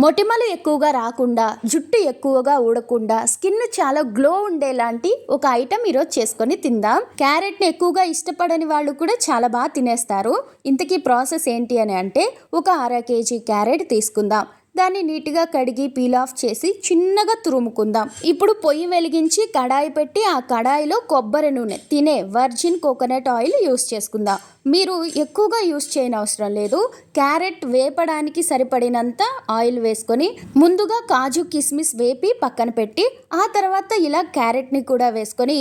మొటిమలు ఎక్కువగా రాకుండా జుట్టు ఎక్కువగా ఊడకుండా స్కిన్ చాలా గ్లో ఉండేలాంటి ఒక ఐటమ్ ఈరోజు చేసుకొని తిందాం. క్యారెట్ని ఎక్కువగా ఇష్టపడని వాళ్ళు కూడా చాలా బాగా తినేస్తారు. ఇంతకీ ప్రాసెస్ ఏంటి అని అంటే ఒక అర కేజీ క్యారెట్ తీసుకుందాం. దాన్ని నీట్గా కడిగి పీల్ ఆఫ్ చేసి చిన్నగా తురుముకుందాం. ఇప్పుడు పొయ్యి వెలిగించి కడాయి పెట్టి ఆ కడాయిలో కొబ్బరి నూనె తినే వర్జిన్ కోకోనట్ ఆయిల్ యూస్ చేసుకుందాం. మీరు ఎక్కువగా యూస్ చేయని అవసరం లేదు. క్యారెట్ వేపడానికి సరిపడినంత ఆయిల్ వేసుకొని ముందుగా కాజు కిస్మిస్ వేపి పక్కన పెట్టి ఆ తర్వాత ఇలా క్యారెట్ని కూడా వేసుకొని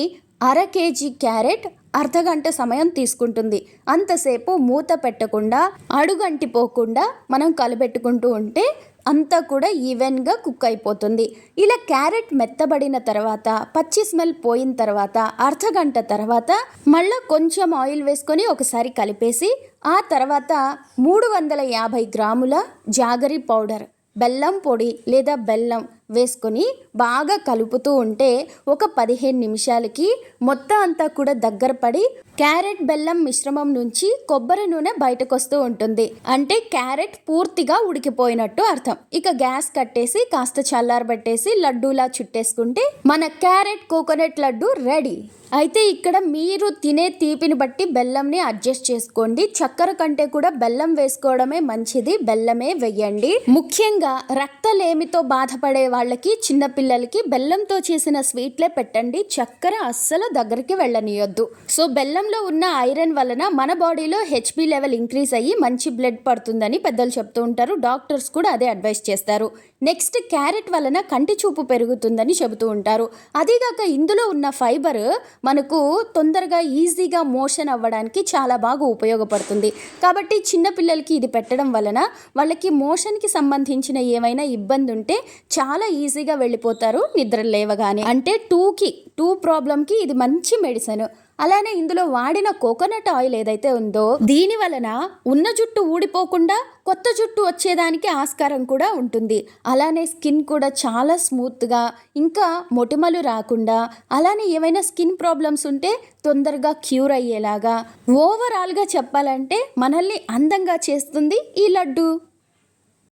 అర కేజీ క్యారెట్ అర్ధగంట సమయం తీసుకుంటుంది. అంతసేపు మూత పెట్టకుండా అడుగంటిపోకుండా మనం కలబెట్టుకుంటూ ఉంటే అంతా కూడా ఈవెన్గా కుక్ అయిపోతుంది. ఇలా క్యారెట్ మెత్తబడిన తర్వాత పచ్చి స్మెల్ పోయిన తర్వాత అర్ధగంట తర్వాత మళ్ళీ కొంచెం ఆయిల్ వేసుకొని ఒకసారి కలిపేసి ఆ తర్వాత మూడు వందల యాభై గ్రాముల జాగరి పౌడర్ బెల్లం పొడి లేదా బెల్లం వేసుకొని బాగా కలుపుతూ ఉంటే ఒక పదిహేను నిమిషాలకి మొత్తం అంతా కూడా దగ్గర పడి క్యారెట్ బెల్లం మిశ్రమం నుంచి కొబ్బరి నూనె బయటకు వస్తూ ఉంటుంది. అంటే క్యారెట్ పూర్తిగా ఉడికిపోయినట్టు అర్థం. ఇక గ్యాస్ కట్టేసి కాస్త చల్లారబెట్టేసి లడ్డూలా చుట్టేసుకుంటే మన క్యారెట్ కోకోనట్ లడ్డు రెడీ. అయితే ఇక్కడ మీరు తినే తీపిని బట్టి బెల్లంని అడ్జస్ట్ చేసుకోండి. చక్కెర కంటే కూడా బెల్లం వేసుకోవడమే మంచిది. బెల్లమే వెయ్యండి ముఖ్యంగా రక్తలేమితో బాధపడే వాళ్ళకి చిన్నపిల్లలకి బెల్లంతో చేసిన స్వీట్లే పెట్టండి. చక్కెర అస్సలు దగ్గరికి వెళ్ళనియొద్దు. సో బెల్లంలో ఉన్న ఐరన్ వలన మన బాడీలో హెచ్పి లెవెల్ ఇంక్రీజ్ అయ్యి మంచి బ్లడ్ పడుతుందని పెద్దలు చెప్తూ ఉంటారు. డాక్టర్స్ కూడా అదే అడ్వైస్ చేస్తారు. నెక్స్ట్ క్యారెట్ వలన కంటి చూపు పెరుగుతుందని చెబుతూ ఉంటారు. అదీగాక ఇందులో ఉన్న ఫైబర్ మనకు తొందరగా ఈజీగా మోషన్ అవ్వడానికి చాలా బాగా ఉపయోగపడుతుంది. కాబట్టి చిన్నపిల్లలకి ఇది పెట్టడం వలన వాళ్ళకి మోషన్కి సంబంధించిన ఏమైనా ఇబ్బంది ఉంటే చాలా ఈజీగా వెళ్ళిపోతారు నిద్ర లేవగానే. అంటే టూకి టూ ప్రాబ్లంకి ఇది మంచి మెడిసిన్. అలానే ఇందులో వాడిన కోకోనట్ ఆయిల్ ఏదైతే ఉందో దీని వలన ఉన్న జుట్టు ఊడిపోకుండా కొత్త జుట్టు వచ్చేదానికి ఆస్కారం కూడా ఉంటుంది. అలానే స్కిన్ కూడా చాలా స్మూత్గా ఇంకా మొటిమలు రాకుండా అలానే ఏమైనా స్కిన్ ప్రాబ్లమ్స్ ఉంటే తొందరగా క్యూర్ అయ్యేలాగా. ఓవరాల్గా చెప్పాలంటే మనల్ని అందంగా చేస్తుంది ఈ లడ్డు.